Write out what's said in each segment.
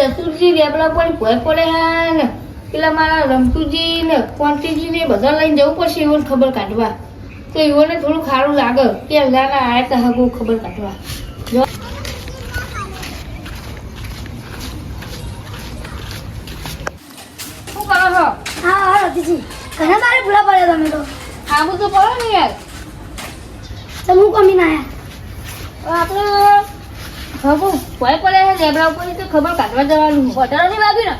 ચતુરજી રેબડા પણ ભોય પડે હા ને. પેલા મારા રમતુજી ને કોન્ટીજી ને બધા લઈને જવું પડશે એવોને ખબર કાઢવા. તો એવોને થોડું ખારું લાગે કે અલ્લાના આયા તા હગું ખબર કાઢવા. ઘણા તારે ભૂલા પડ્યા તમે તો. આવું તો પડે ને યાર. તો હું કમી ના આયા આપણે હગું ભોય પડે છે ઉપર તો ખબર કાઢવા જવાનું. વધારે નહીં વાગ્યું ને?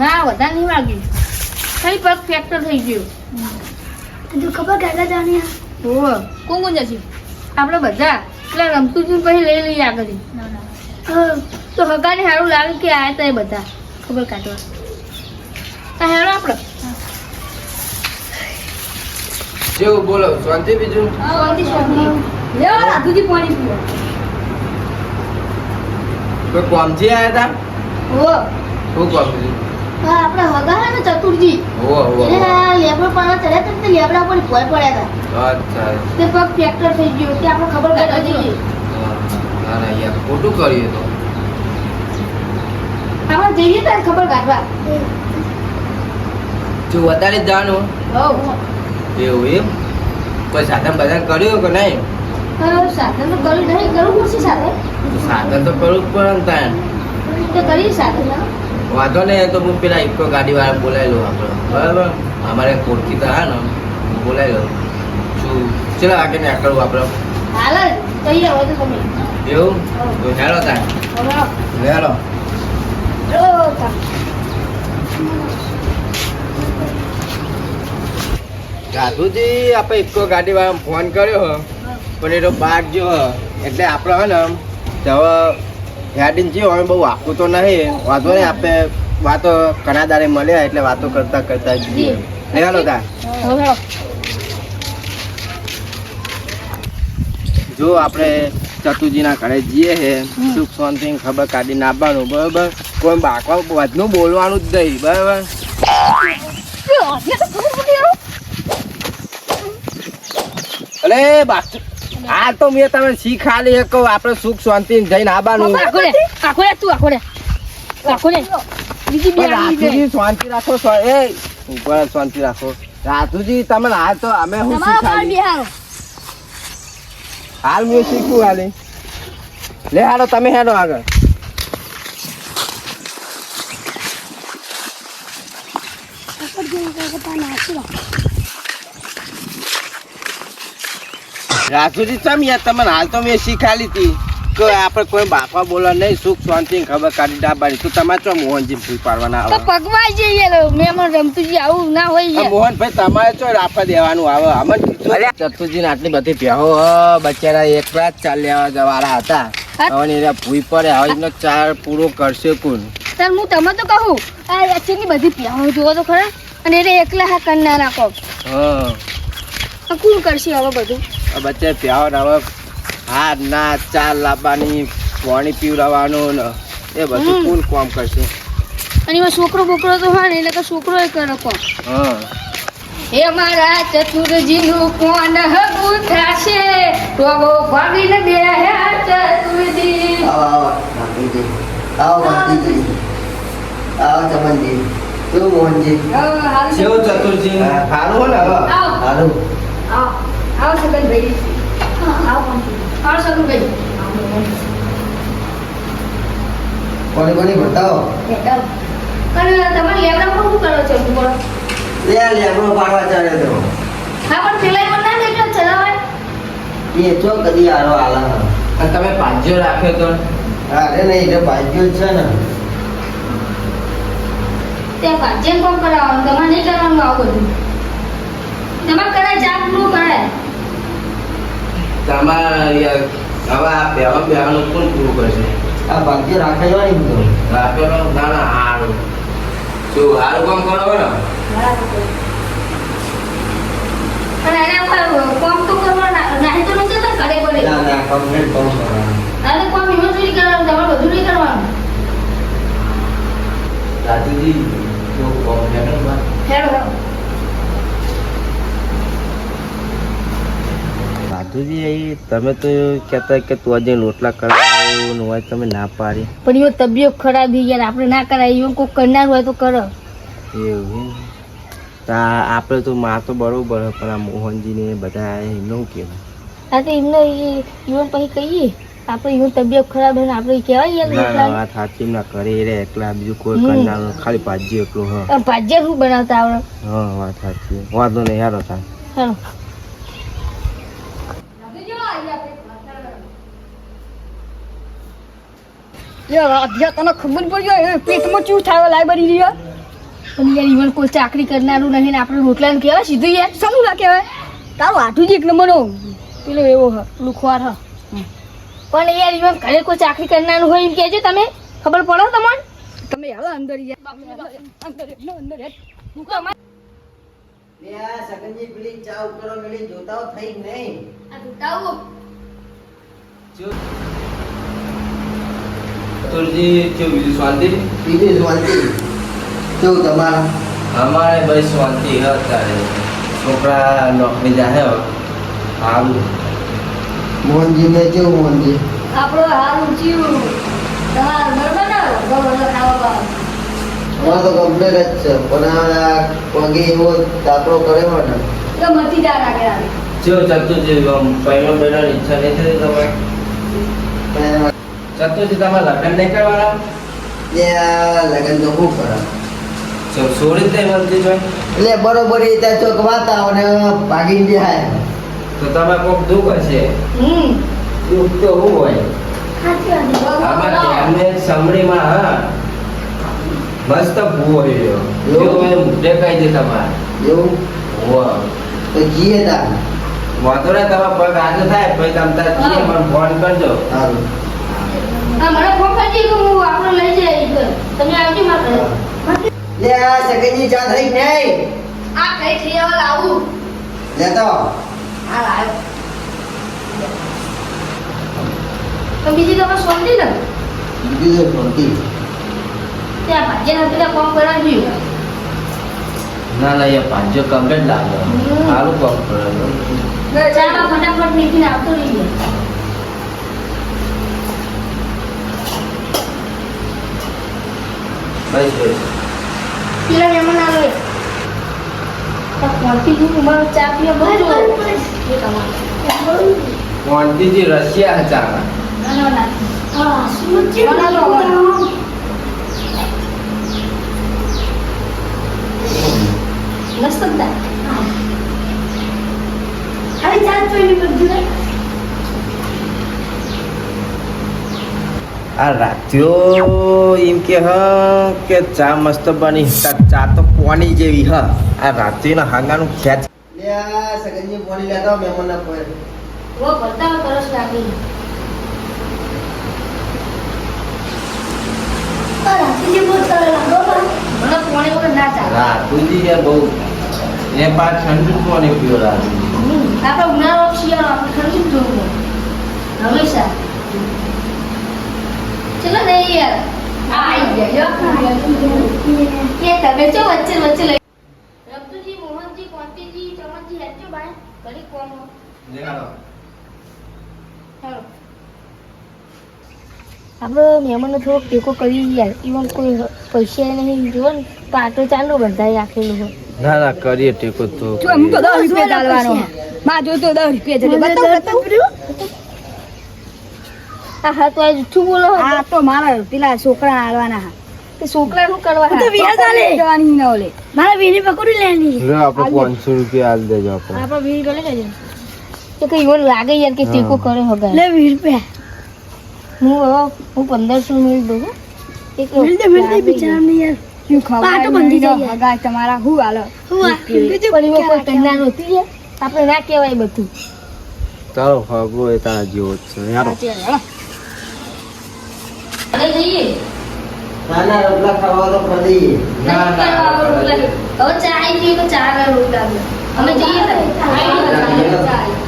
ના વધારે નહીં વાગ્યું કઈ પગ ફ્રેક્ચર થઈ ગયું. તું ખબર કાઢવા જવાની? ઓહો કોણ કોણ જશે? આપણે બધા. પેલા રમતું છું પછી લઈ લઈએ આગળ. તો હગાને સારું લાગે કે આયા તા બધા? ખબર કાઢવા. તો હેરો આપણે જેવું બોલો શાંતિ બીજું? શાંતિ શાંતિ. લેવા રાધુજી પાણી પીવો કોઈ કોમથી આવ્યા હતા શું કોમ બીજું હા આપણે હગા હે ને ચતુરજી ઓ ઓ લેબડો પાણા ચડ્યા તા તે લેબડા પર ભોય પડ્યા હતા. અચ્છા તે પગ ફ્રેક્ચર થઈ ગયો તે આપણે ખબર કાઢવા જઈએ હા, ના ના યાર ખોટું કર્યું તો. આપણે જઈએ તો ખબર કાઢવા. જો વધારે જાણો. એવું એમ? કોઈ સાધન બધા કર્યું કે નહીં? સાધન તો કરું નહીં કરવું પડશે સાધન સાધન તો કરવું જ પડે ને તો કરીએ સાધન વાંધો નહીં તો હું પેલા ઇકો ગાડી વાળા બોલાવી લઉં આપણે. બરાબર? અમારે કોરકી તો હા ને બોલાવી લઉં. શું? ચલો આગળ ને કરવું આપણે. હાલ કહીએ હવે તો તમે. એવું? તો હેલો તાણ હવે હેલો. ઓ, તા. રાધુજી આપણે ઇકો ગાડી વાળા ફોન કર્યો હો. પણ એનો બાગ જો એટલે આપણે હે ને હવે ગાડી જે હોય બહુ આપવું તો નહીં વાંધો નહીં આપણે વાતો ઘણા દાડે મળ્યા એટલે વાતો કરતા કરતા જઈએ હેલો તા. જો આપણે ચતુજીના ઘરે જઈએ છે સુખ શાંતિ ખબર કાઢી નાખવાનું બરાબર? કોઈ બાકવા વધનું બોલવાનું જ નહીં બરાબર? અરે બાકી આ તો મેં તમે શીખાલી એક આપણે સુખ શાંતિ જઈને આવવાનું આખો રે, આખો રે, તું આખો રે. આખો રે. બીજી બે જાય. શાંતિ રાખો એ. ઉપર શાંતિ રાખો. રાતુજી તમે હાલ તો અમે હું શીખાલી હાલ હું શીખું હાલી. લે હાલો તમે હેડો આગળ. Thank જઈને કાકા પા નાખી દો. રાજુજી ચમ યાર તમને હાલ તો મેં શીખાલી હતી. કે આપણે કોઈ બાપા બોલવા નહીં સુખ શાંતિ ખબર કાઢી ડાબાની તો તમારે ચો મોહનજી ફૂલ પાડવાના આવે? પગમાં જઈએ લો. રમતુજી આવું ના હોય. મોહનભાઈ તમારે ચો રાખવા દેવાનું આવે? અમને ચતુજી આટલી બધી પ્યાહો બચારા એકલા જ લેવા જવાના હતા. હવે એને ભૂઈ પડે હવે એનો ચાર પૂરો કરશે કોણ? તાર હું તમે તો કહું આ એટલી બધી પ્યાહો જોવો તો ખરા અને એને એકલા હા કરી ના નાખો. હા. કોણ કરશે હવે બધું? બચ્ચા પ્યાહો ને હવે હાથ ના ચાર લાવવાની પાણી પીવડાવવાનું ને એ બધું હમ. કામ કરશે અને એમાં છોકરો બોકરો તો હોય ને એટલે કે છોકરો એ કરે કોણ? હા હે મારા ચતુરજીનું કોણ હગું થાશે? ટોગો ભાગીને દે હે ચતુરજી. આવો આવો આવો ચમનજી. શું મોહનજી? હવે ચતુરજી? સારું ને હવે. આવો. હારું. આવો આવો સગનભાઈ આવો આવો સગનભાઈ કોની કોની બતાવો. બતાવો તમારે લેવડા પર શું કરો છો બોલો લે આ લેબડો પાડવા ચાલે તો. હા પણ પેલા પણ ના એકલા ચલાવાય એ તો કદી આરો આલા હે. અને તમે પાંજો રાખ્યો તો? અરે નહીં એટલે પાંજો છે ને. ત્યાં પાંજે કોણ કરાવવાનું? તમારે નહીં કરવાનું આવું બધું. તમારે કરાય જાતનું કરાય. તમારે હવે આ બેહવા બેહવાનું કોણ પૂરું કરશે? આ ભાગ્ય રાખે નહીં બધું. રાખ્યો ના ના હારું. શું હારું કામ કરો ને? પણ એને આપણે કોમ તો કરવાના નહીં તો નથી તો કરે પડે ના ના કમ્પ્લીટ કામ કરવાનું. અને કોમ ઇમરજન્સી કરવાનું તમારે બધું નહીં કરવાનું. રાજુજી જો કોમ હેડો હેડો રાધુજી તમે તો કહેતા કે તું આજે લોટલા કરાવું હોય તમે ના પાડી. પણ એવો તબિયત ખરાબ યાર આપણે ના કરાય એવું કોઈ કરનાર હોય તો કરો. એવું આપણે તો માં તો બરોબર હે, પણ આ મોહનજીને બધા એમનું કેવું આ તો એમને ઈવન પછી કહીએ આપણે એવું તબિયત ખરાબ હોય આપણે કહેવાય યાર ના સાચી ના કરે રે એકલા બીજું કોઈ. કરનાર ખાલી ભાજી એકલો હા. ભાજી શું બનાવતા આવડે? હા વાત સાચી. વાંધો નહીં યાર હતા ચાલો તને ખબર પડી જાય પેટમાં ચૂ થાય લાઈ રહ્યા? રહ્યો પણ યાર ઈવન કોઈ ચાકરી કરનારું નહીં ને આપણે રોટલાને કહેવાય સીધું યાર શાનું ના કહેવાય? તારું આઠું જ એક નંબરનો. પેલો એવો હ લુખવાર હ. પણ યાર ઈવન ઘરે કોઈ ચાકરી કરનારું હોય એમ કહેજો તમે. ખબર પડો તમને? તમે હાલો અંદર અંદર અંદર હેડ. લે આ સગનજી પેલી ચા ઉકળો મેળી જોતા હો થઈ જ નહીં કેવું બીજું શાંતિ? બીજું શાંતિ. કેવું તમારા? અમારે ભાઈ શાંતિ હે અત્યારે. છોકરા નોકરી જાહે સારું મોહનજી ને કેવું મોહનજી? આપણો હારું જીવું તમારે બરોબર ને બરોબર ખાવા અમારે તો કમ્પ્લેટ જ છે. પણ પગે એવો દાખલો કરે ને તો મતી જા રાખે જેવો ચતુર્જી પહેલો બહેનો ઈચ્છા નહીં થતી તમારે? એમાં ચતુર્જી લગ્ન નહીં કરવાના? જે તો શું કરે. સોરી જ નહીં મળતી એટલે બરોબર એ ત્યાં ચોક વાતા અને ભાગીને જાય તો તમે કોક દુઃખ હશે? દુઃખ તો શું હોય? આમાં ધ્યાનને સમણીમાં હા. મસ્ત ભૂવો રહ્યો એવું? એમ દેખાય છે તમારે. એવું? વાહ તો જીએ તા વાંધો નહીં તમારા પગ આજે થાય પછી તમે તાર જીએ મને ફોન કરજો. સારું. હા મને ફોન કરજે કે હું આપણે લઈ જઈએ તમે આવજો મારા ઘરે. લે આ સગનજી ચા થઈ નહીં આ કઈ થઈ આવે લાવું. લેતો હા તો બીજી તમે સોંધી ને બીજું તો શાંતિ ત્યાં ભાજ્યા નથી ફોન કરાવજો ના ના એ પાંચો કમ્પ્લેટ લાગે. હમ. સારું કોમ કરે ચામાં ફટાફટ નીકળીને આવતો રહીએ. પેલા મહેમાન આવે. ફોનથી હું મારો ચા પીવા બધું એ તમારે મોન્ટીજી રશિયા હતા ના ના ના બનાવો. મસ્ત હતા હવે ચા જોઈને બધું આ રાત્યો એમ કે હ કે ચા મસ્ત બની. તા ચા તો કોની જેવી હ. આ રાત્રિના હાંગાનું ખેંચ. લે આ સગનજી પાણી લેતા મહેમાન ના પર વો બતાવ તરસ લાગી ઠંડુ કોને પીવો હમ, આપણે ઉનાળો શિયાળો ઠંડુ જોવું. હંમેશા ચલો ને યાર આવી ગયા કે તમે ચો વચ્ચે વચ્ચે લઈ રમતુજી મોહનજી કોંતીજી ચમનજી હેચો ભાઈ. ઘડી કોમ આપણે મહેમાનને થોડોક ટેકો કરી યાર ઇવન કોઈ પૈસા નહીં. જોવો ને તો આટલો ચાંદો બંધાઈ રાખેલું હોય. ના ના કરીએ ટેકો તો જો હું તો દસ રૂપિયા ચાલવાનો. માં જો દસ રૂપિયા જશે બતાવ બતાવ. હા હા તો આ જુઠ્ઠું બોલો. હા તો મારા પેલા છોકરા હાલવાના હા. કે છોકરા નું કરવા તો વિહાર ચાલે જવાની ન ઓલે. મારા વીરી પકડી લેની લો આપણે પાંચસો રૂપિયા આલ દેજો આપણે આપણે વીર ભલે જજો કે કઈ એવું લાગે યાર કે ટેકો કરે હગા લે રૂપિયા. હું હું પંદરસો મિલ દઉં હો. એક મિલતે મિલતે લાગે બિચારાને યાર. શું ખબર પાટો બંધી જાય. હગા તમારા હું હાલો પણ એમાં કોઈ કન્યા નહોતી આપણે ના કહેવાય બધું. તારો હગો એ તારા જેવો છે. યારો હવે જઈએ. નાના રોટલા ના, ના, હવે ચા આવી ગઈ તો ચા ના રોટલા અમે જઈએ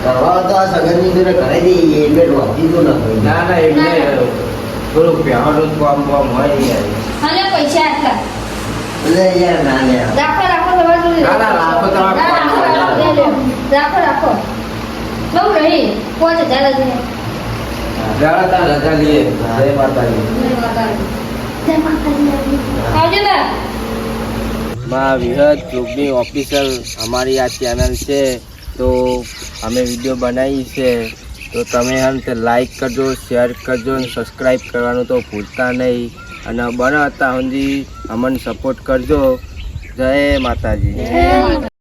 કરવા તો આ સગનજી જોડે ઘરે જઈએ એટલે રોકી તો ન ના ના એમને થોડું પહેવાનું કામ બામ હોય યાર. અને પૈસા આટલા એટલે યાર ના લે રાખો રાખો તમારે જોડે. ના, ના, રાખો તમારે રાખો, રાખો, લે, લે. રાખો રાખો. બહુ નહીં પાંચ હજાર જ નહીં. જાણે તાર રજા લઈએ જય માતાજી. માં વિહત જોગની ઓફિશિયલ અમારી આ ચેનલ છે. તો અમે વીડિયો બનાવી છે. તો તમે આમ તે લાઈક કરજો શેર કરજો અને સબસ્ક્રાઈબ કરવાનું તો ભૂલતા નહીં. અને બનાવતા સુધી અમને સપોર્ટ કરજો. જય માતાજી.